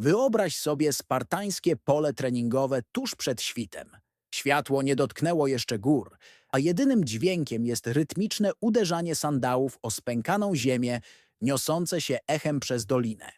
Wyobraź sobie spartańskie pole treningowe tuż przed świtem. Światło nie dotknęło jeszcze gór, a jedynym dźwiękiem jest rytmiczne uderzanie sandałów o spękaną ziemię, niosące się echem przez dolinę.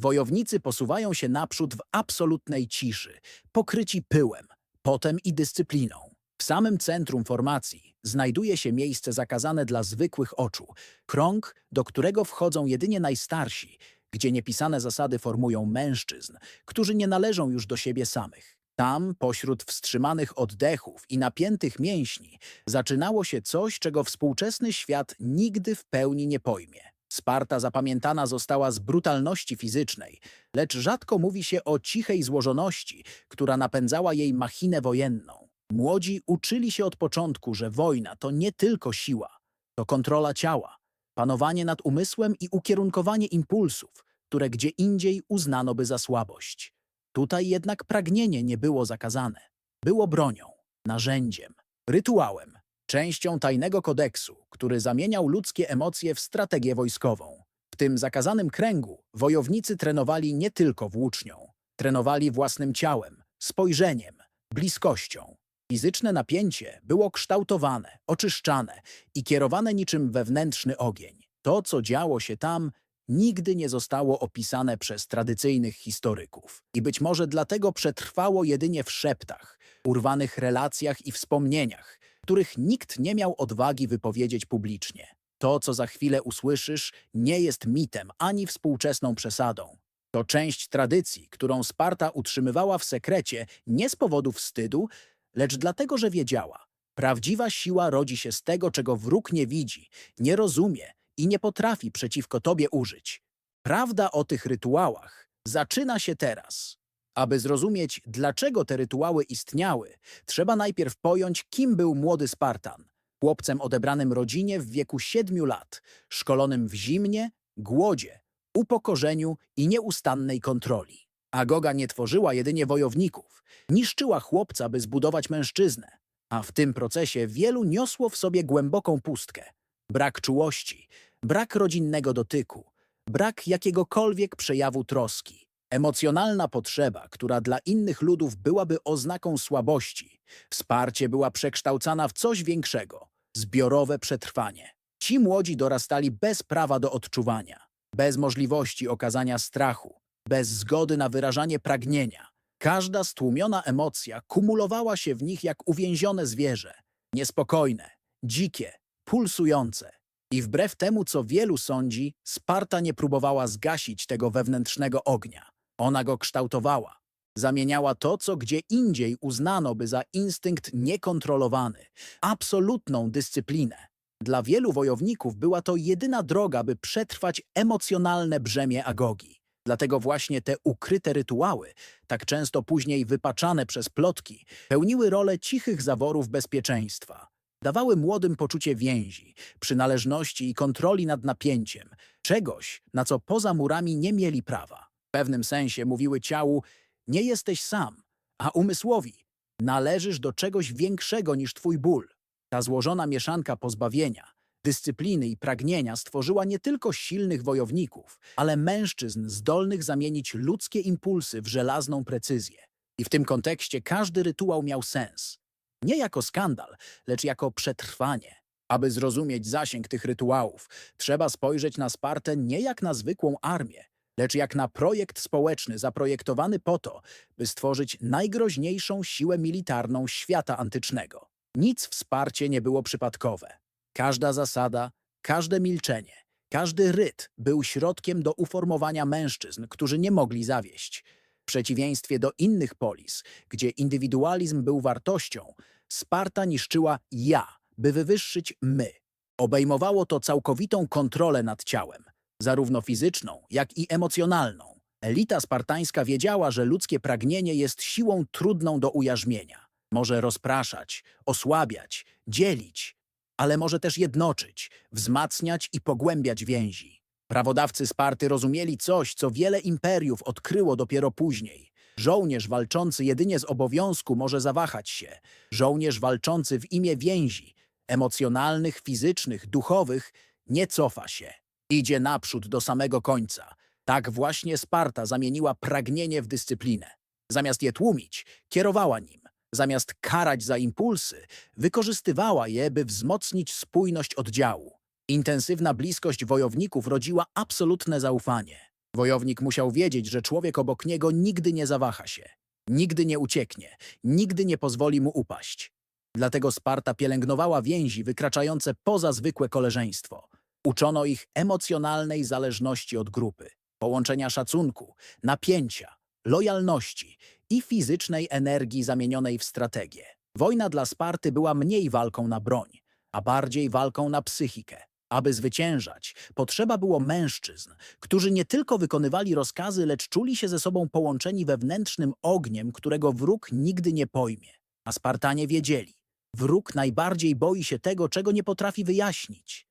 Wojownicy posuwają się naprzód w absolutnej ciszy, pokryci pyłem, potem i dyscypliną. W samym centrum formacji znajduje się miejsce zakazane dla zwykłych oczu, krąg, do którego wchodzą jedynie najstarsi, gdzie niepisane zasady formują mężczyzn, którzy nie należą już do siebie samych. Tam, pośród wstrzymanych oddechów i napiętych mięśni, zaczynało się coś, czego współczesny świat nigdy w pełni nie pojmie. Sparta zapamiętana została z brutalności fizycznej, lecz rzadko mówi się o cichej złożoności, która napędzała jej machinę wojenną. Młodzi uczyli się od początku, że wojna to nie tylko siła, to kontrola ciała, panowanie nad umysłem i ukierunkowanie impulsów, które gdzie indziej uznano by za słabość. Tutaj jednak pragnienie nie było zakazane. Było bronią, narzędziem, rytuałem, częścią tajnego kodeksu, który zamieniał ludzkie emocje w strategię wojskową. W tym zakazanym kręgu wojownicy trenowali nie tylko włócznią. Trenowali własnym ciałem, spojrzeniem, bliskością. Fizyczne napięcie było kształtowane, oczyszczane i kierowane niczym wewnętrzny ogień. To, co działo się tam, nigdy nie zostało opisane przez tradycyjnych historyków. I być może dlatego przetrwało jedynie w szeptach, urwanych relacjach i wspomnieniach, których nikt nie miał odwagi wypowiedzieć publicznie. To, co za chwilę usłyszysz, nie jest mitem ani współczesną przesadą. To część tradycji, którą Sparta utrzymywała w sekrecie nie z powodu wstydu, lecz dlatego, że wiedziała. Prawdziwa siła rodzi się z tego, czego wróg nie widzi, nie rozumie i nie potrafi przeciwko tobie użyć. Prawda o tych rytuałach zaczyna się teraz. Aby zrozumieć, dlaczego te rytuały istniały, trzeba najpierw pojąć, kim był młody Spartan. Chłopcem odebranym rodzinie w wieku siedmiu lat, szkolonym w zimnie, głodzie, upokorzeniu i nieustannej kontroli. Agoga nie tworzyła jedynie wojowników, niszczyła chłopca, by zbudować mężczyznę, a w tym procesie wielu niosło w sobie głęboką pustkę. Brak czułości, brak rodzinnego dotyku, brak jakiegokolwiek przejawu troski, emocjonalna potrzeba, która dla innych ludów byłaby oznaką słabości. Wsparcie była przekształcana w coś większego zbiorowe przetrwanie. Ci młodzi dorastali bez prawa do odczuwania, bez możliwości okazania strachu, bez zgody na wyrażanie pragnienia. Każda stłumiona emocja kumulowała się w nich jak uwięzione zwierzę, niespokojne, dzikie, pulsujące. I wbrew temu, co wielu sądzi, Sparta nie próbowała zgasić tego wewnętrznego ognia. Ona go kształtowała. Zamieniała to, co gdzie indziej uznano by za instynkt niekontrolowany, absolutną dyscyplinę. Dla wielu wojowników była to jedyna droga, by przetrwać emocjonalne brzemię agogi. Dlatego właśnie te ukryte rytuały, tak często później wypaczane przez plotki, pełniły rolę cichych zaworów bezpieczeństwa. Dawały młodym poczucie więzi, przynależności i kontroli nad napięciem, czegoś, na co poza murami nie mieli prawa. W pewnym sensie mówiły ciału, nie jesteś sam, a umysłowi, należysz do czegoś większego niż twój ból. Ta złożona mieszanka pozbawienia, dyscypliny i pragnienia stworzyła nie tylko silnych wojowników, ale mężczyzn zdolnych zamienić ludzkie impulsy w żelazną precyzję. I w tym kontekście każdy rytuał miał sens. Nie jako skandal, lecz jako przetrwanie. Aby zrozumieć zasięg tych rytuałów, trzeba spojrzeć na Spartę nie jak na zwykłą armię, lecz jak na projekt społeczny zaprojektowany po to, by stworzyć najgroźniejszą siłę militarną świata antycznego. Nic w nie było przypadkowe. Każda zasada, każde milczenie, każdy ryt był środkiem do uformowania mężczyzn, którzy nie mogli zawieść. W przeciwieństwie do innych polis, gdzie indywidualizm był wartością, Sparta niszczyła ja, by wywyższyć my. Obejmowało to całkowitą kontrolę nad ciałem, zarówno fizyczną, jak i emocjonalną. Elita spartańska wiedziała, że ludzkie pragnienie jest siłą trudną do ujarzmienia. Może rozpraszać, osłabiać, dzielić, ale może też jednoczyć, wzmacniać i pogłębiać więzi. Prawodawcy Sparty rozumieli coś, co wiele imperiów odkryło dopiero później. Żołnierz walczący jedynie z obowiązku może zawahać się. Żołnierz walczący w imię więzi, emocjonalnych, fizycznych, duchowych, nie cofa się. Idzie naprzód do samego końca. Tak właśnie Sparta zamieniła pragnienie w dyscyplinę. Zamiast je tłumić, kierowała nim. Zamiast karać za impulsy, wykorzystywała je, by wzmocnić spójność oddziału. Intensywna bliskość wojowników rodziła absolutne zaufanie. Wojownik musiał wiedzieć, że człowiek obok niego nigdy nie zawaha się, nigdy nie ucieknie, nigdy nie pozwoli mu upaść. Dlatego Sparta pielęgnowała więzi wykraczające poza zwykłe koleżeństwo. Uczono ich emocjonalnej zależności od grupy, połączenia szacunku, napięcia, lojalności i fizycznej energii zamienionej w strategię. Wojna dla Sparty była mniej walką na broń, a bardziej walką na psychikę. Aby zwyciężać, potrzeba było mężczyzn, którzy nie tylko wykonywali rozkazy, lecz czuli się ze sobą połączeni wewnętrznym ogniem, którego wróg nigdy nie pojmie. A Spartanie wiedzieli, wróg najbardziej boi się tego, czego nie potrafi wyjaśnić.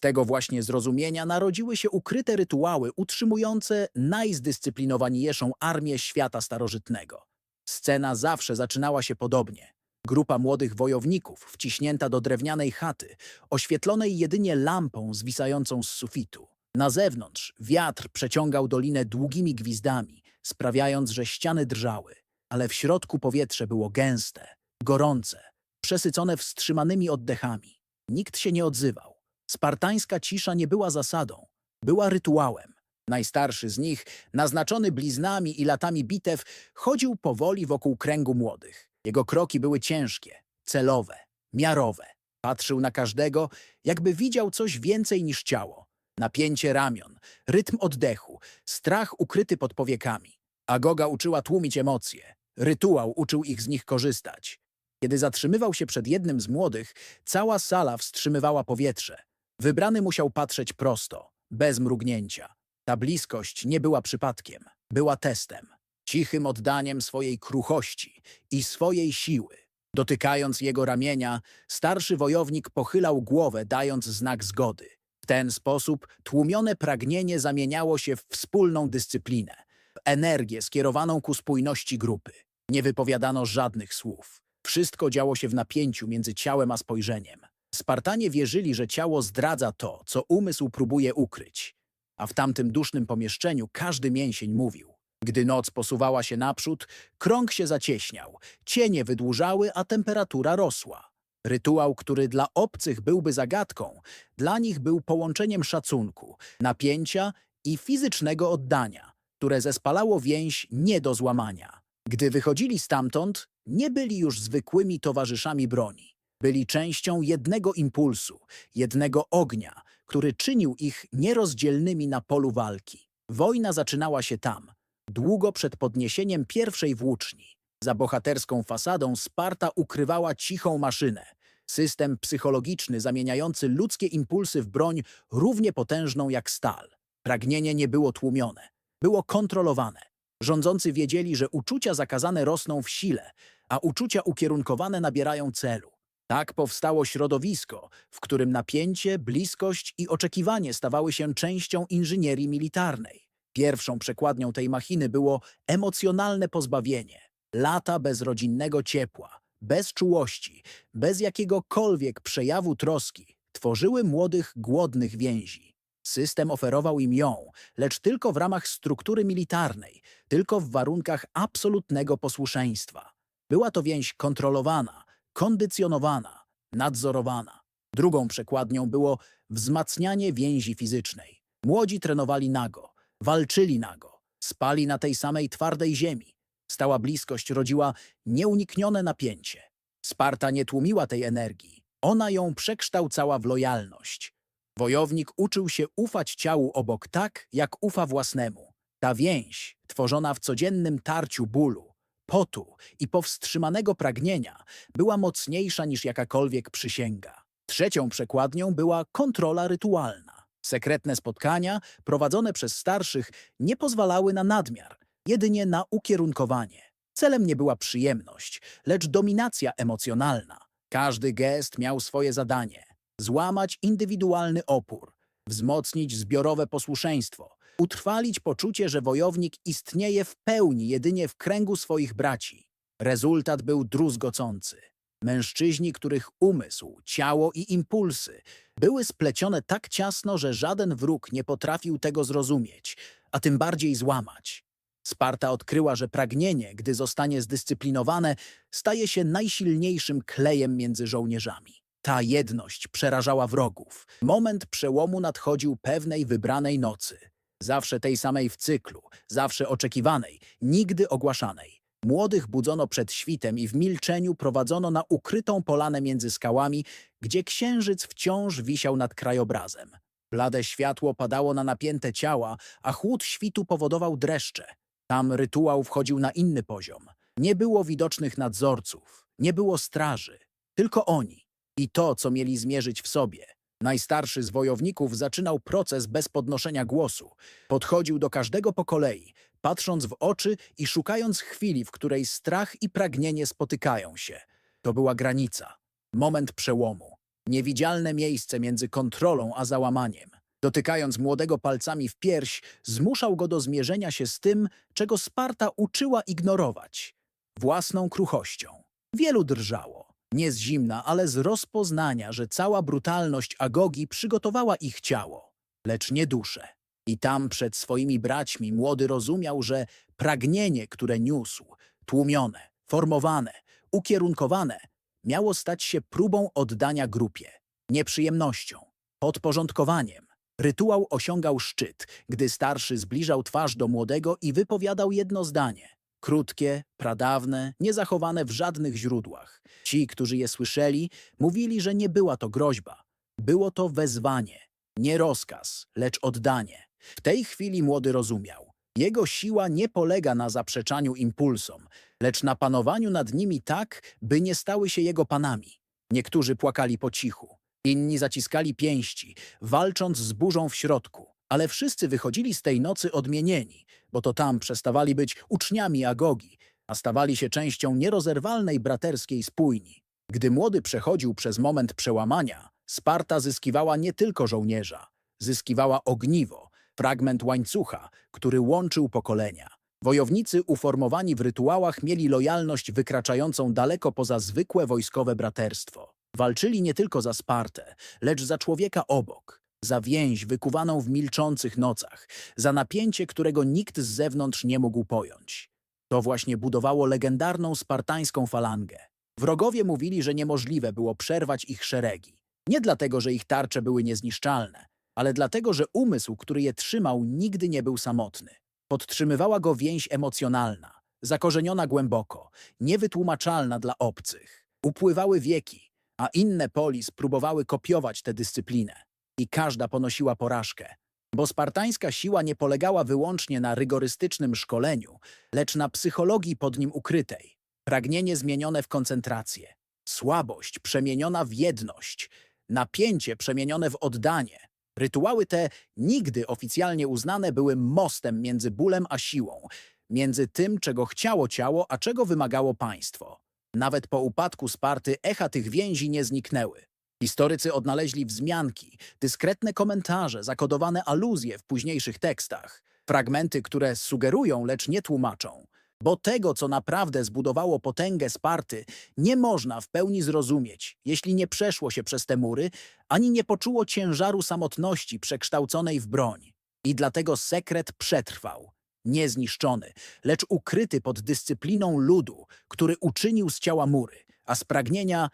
Z tego właśnie zrozumienia narodziły się ukryte rytuały utrzymujące najzdyscyplinowaniejszą armię świata starożytnego. Scena zawsze zaczynała się podobnie. Grupa młodych wojowników, wciśnięta do drewnianej chaty, oświetlonej jedynie lampą zwisającą z sufitu. Na zewnątrz wiatr przeciągał dolinę długimi gwizdami, sprawiając, że ściany drżały, ale w środku powietrze było gęste, gorące, przesycone wstrzymanymi oddechami. Nikt się nie odzywał. Spartańska cisza nie była zasadą, była rytuałem. Najstarszy z nich, naznaczony bliznami i latami bitew, chodził powoli wokół kręgu młodych. Jego kroki były ciężkie, celowe, miarowe. Patrzył na każdego, jakby widział coś więcej niż ciało. Napięcie ramion, rytm oddechu, strach ukryty pod powiekami. Agoga uczyła tłumić emocje. Rytuał uczył ich z nich korzystać. Kiedy zatrzymywał się przed jednym z młodych, cała sala wstrzymywała powietrze. Wybrany musiał patrzeć prosto, bez mrugnięcia. Ta bliskość nie była przypadkiem, była testem, cichym oddaniem swojej kruchości i swojej siły. Dotykając jego ramienia, starszy wojownik pochylał głowę, dając znak zgody. W ten sposób tłumione pragnienie zamieniało się w wspólną dyscyplinę, w energię skierowaną ku spójności grupy. Nie wypowiadano żadnych słów. Wszystko działo się w napięciu między ciałem a spojrzeniem. Spartanie wierzyli, że ciało zdradza to, co umysł próbuje ukryć. A w tamtym dusznym pomieszczeniu każdy mięsień mówił. Gdy noc posuwała się naprzód, krąg się zacieśniał, cienie wydłużały, a temperatura rosła. Rytuał, który dla obcych byłby zagadką, dla nich był połączeniem szacunku, napięcia i fizycznego oddania, które zespalało więź nie do złamania. Gdy wychodzili stamtąd, nie byli już zwykłymi towarzyszami broni. Byli częścią jednego impulsu, jednego ognia, który czynił ich nierozdzielnymi na polu walki. Wojna zaczynała się tam, długo przed podniesieniem pierwszej włóczni. Za bohaterską fasadą Sparta ukrywała cichą maszynę, system psychologiczny zamieniający ludzkie impulsy w broń równie potężną jak stal. Pragnienie nie było tłumione, było kontrolowane. Rządzący wiedzieli, że uczucia zakazane rosną w sile, a uczucia ukierunkowane nabierają celu. Tak powstało środowisko, w którym napięcie, bliskość i oczekiwanie stawały się częścią inżynierii militarnej. Pierwszą przekładnią tej machiny było emocjonalne pozbawienie. Lata bez rodzinnego ciepła, bez czułości, bez jakiegokolwiek przejawu troski tworzyły młodych, głodnych więzi. System oferował im ją, lecz tylko w ramach struktury militarnej, tylko w warunkach absolutnego posłuszeństwa. Była to więź kontrolowana, kondycjonowana, nadzorowana. Drugą przekładnią było wzmacnianie więzi fizycznej. Młodzi trenowali nago, walczyli nago, spali na tej samej twardej ziemi. Stała bliskość rodziła nieuniknione napięcie. Sparta nie tłumiła tej energii. Ona ją przekształcała w lojalność. Wojownik uczył się ufać ciału obok tak, jak ufa własnemu. Ta więź, tworzona w codziennym tarciu bólu, potu i powstrzymanego pragnienia, była mocniejsza niż jakakolwiek przysięga. Trzecią przekładnią była kontrola rytualna. Sekretne spotkania, prowadzone przez starszych, nie pozwalały na nadmiar, jedynie na ukierunkowanie. Celem nie była przyjemność, lecz dominacja emocjonalna. Każdy gest miał swoje zadanie złamać indywidualny opór, wzmocnić zbiorowe posłuszeństwo, utrwalić poczucie, że wojownik istnieje w pełni jedynie w kręgu swoich braci. Rezultat był druzgocący. Mężczyźni, których umysł, ciało i impulsy były splecione tak ciasno, że żaden wróg nie potrafił tego zrozumieć, a tym bardziej złamać. Sparta odkryła, że pragnienie, gdy zostanie zdyscyplinowane, staje się najsilniejszym klejem między żołnierzami. Ta jedność przerażała wrogów. Moment przełomu nadchodził pewnej wybranej nocy. Zawsze tej samej w cyklu, zawsze oczekiwanej, nigdy ogłaszanej. Młodych budzono przed świtem i w milczeniu prowadzono na ukrytą polanę między skałami, gdzie księżyc wciąż wisiał nad krajobrazem. Blade światło padało na napięte ciała, a chłód świtu powodował dreszcze. Tam rytuał wchodził na inny poziom. Nie było widocznych nadzorców, nie było straży, tylko oni i to, co mieli zmierzyć w sobie. Najstarszy z wojowników zaczynał proces bez podnoszenia głosu. Podchodził do każdego po kolei, patrząc w oczy i szukając chwili, w której strach i pragnienie spotykają się. To była granica, moment przełomu, niewidzialne miejsce między kontrolą a załamaniem. Dotykając młodego palcami w pierś, zmuszał go do zmierzenia się z tym, czego Sparta uczyła ignorować własną kruchością. Wielu drżało. Nie z zimna, ale z rozpoznania, że cała brutalność Agogi przygotowała ich ciało, lecz nie duszę. I tam przed swoimi braćmi młody rozumiał, że pragnienie, które niósł, tłumione, formowane, ukierunkowane, miało stać się próbą oddania grupie, nieprzyjemnością, podporządkowaniem. Rytuał osiągał szczyt, gdy starszy zbliżał twarz do młodego i wypowiadał jedno zdanie. Krótkie, pradawne, niezachowane w żadnych źródłach. Ci, którzy je słyszeli, mówili, że nie była to groźba. Było to wezwanie, nie rozkaz, lecz oddanie. W tej chwili młody rozumiał. Jego siła nie polega na zaprzeczaniu impulsom, lecz na panowaniu nad nimi tak, by nie stały się jego panami. Niektórzy płakali po cichu, inni zaciskali pięści, walcząc z burzą w środku. Ale wszyscy wychodzili z tej nocy odmienieni, bo to tam przestawali być uczniami Agogi, a stawali się częścią nierozerwalnej braterskiej spójni. Gdy młody przechodził przez moment przełamania, Sparta zyskiwała nie tylko żołnierza, zyskiwała ogniwo, fragment łańcucha, który łączył pokolenia. Wojownicy uformowani w rytuałach mieli lojalność wykraczającą daleko poza zwykłe wojskowe braterstwo. Walczyli nie tylko za Spartę, lecz za człowieka obok, za więź wykuwaną w milczących nocach, za napięcie, którego nikt z zewnątrz nie mógł pojąć. To właśnie budowało legendarną spartańską falangę. Wrogowie mówili, że niemożliwe było przerwać ich szeregi. Nie dlatego, że ich tarcze były niezniszczalne, ale dlatego, że umysł, który je trzymał, nigdy nie był samotny. Podtrzymywała go więź emocjonalna, zakorzeniona głęboko, niewytłumaczalna dla obcych. Upływały wieki, a inne polis próbowały kopiować tę dyscyplinę. I każda ponosiła porażkę. Bo spartańska siła nie polegała wyłącznie na rygorystycznym szkoleniu, lecz na psychologii pod nim ukrytej. Pragnienie zmienione w koncentrację, słabość przemieniona w jedność, napięcie przemienione w oddanie. Rytuały te, nigdy oficjalnie uznane, były mostem między bólem a siłą, między tym, czego chciało ciało, a czego wymagało państwo. Nawet po upadku Sparty echa tych więzi nie zniknęły. Historycy odnaleźli wzmianki, dyskretne komentarze, zakodowane aluzje w późniejszych tekstach, fragmenty, które sugerują, lecz nie tłumaczą. Bo tego, co naprawdę zbudowało potęgę Sparty, nie można w pełni zrozumieć, jeśli nie przeszło się przez te mury, ani nie poczuło ciężaru samotności przekształconej w broń. I dlatego sekret przetrwał, niezniszczony, lecz ukryty pod dyscypliną ludu, który uczynił z ciała mury, a z pragnienia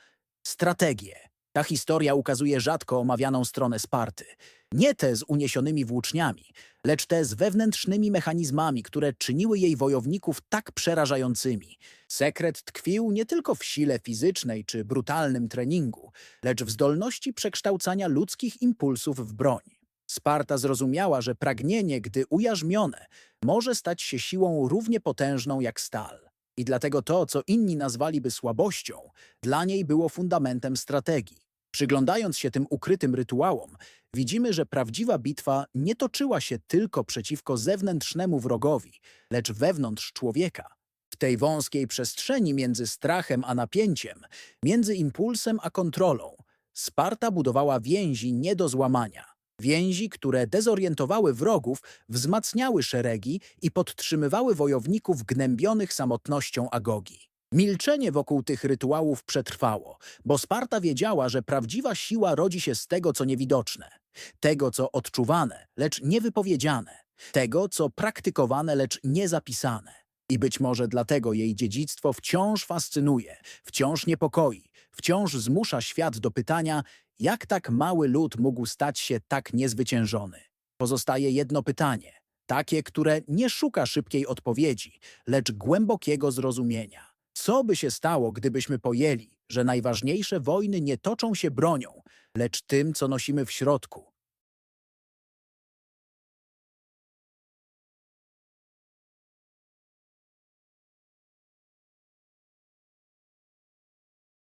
strategię. Ta historia ukazuje rzadko omawianą stronę Sparty. Nie tę z uniesionymi włóczniami, lecz te z wewnętrznymi mechanizmami, które czyniły jej wojowników tak przerażającymi. Sekret tkwił nie tylko w sile fizycznej czy brutalnym treningu, lecz w zdolności przekształcania ludzkich impulsów w broń. Sparta zrozumiała, że pragnienie, gdy ujarzmione, może stać się siłą równie potężną jak stal. I dlatego to, co inni nazwaliby słabością, dla niej było fundamentem strategii. Przyglądając się tym ukrytym rytuałom, widzimy, że prawdziwa bitwa nie toczyła się tylko przeciwko zewnętrznemu wrogowi, lecz wewnątrz człowieka. W tej wąskiej przestrzeni między strachem a napięciem, między impulsem a kontrolą, Sparta budowała więzi nie do złamania. Więzi, które dezorientowały wrogów, wzmacniały szeregi i podtrzymywały wojowników gnębionych samotnością Agogi. Milczenie wokół tych rytuałów przetrwało, bo Sparta wiedziała, że prawdziwa siła rodzi się z tego, co niewidoczne, tego, co odczuwane, lecz niewypowiedziane. Tego, co praktykowane, lecz niezapisane. I być może dlatego jej dziedzictwo wciąż fascynuje, wciąż niepokoi, wciąż zmusza świat do pytania, jak tak mały lud mógł stać się tak niezwyciężony. Pozostaje jedno pytanie, takie, które nie szuka szybkiej odpowiedzi, lecz głębokiego zrozumienia. Co by się stało, gdybyśmy pojęli, że najważniejsze wojny nie toczą się bronią, lecz tym, co nosimy w środku,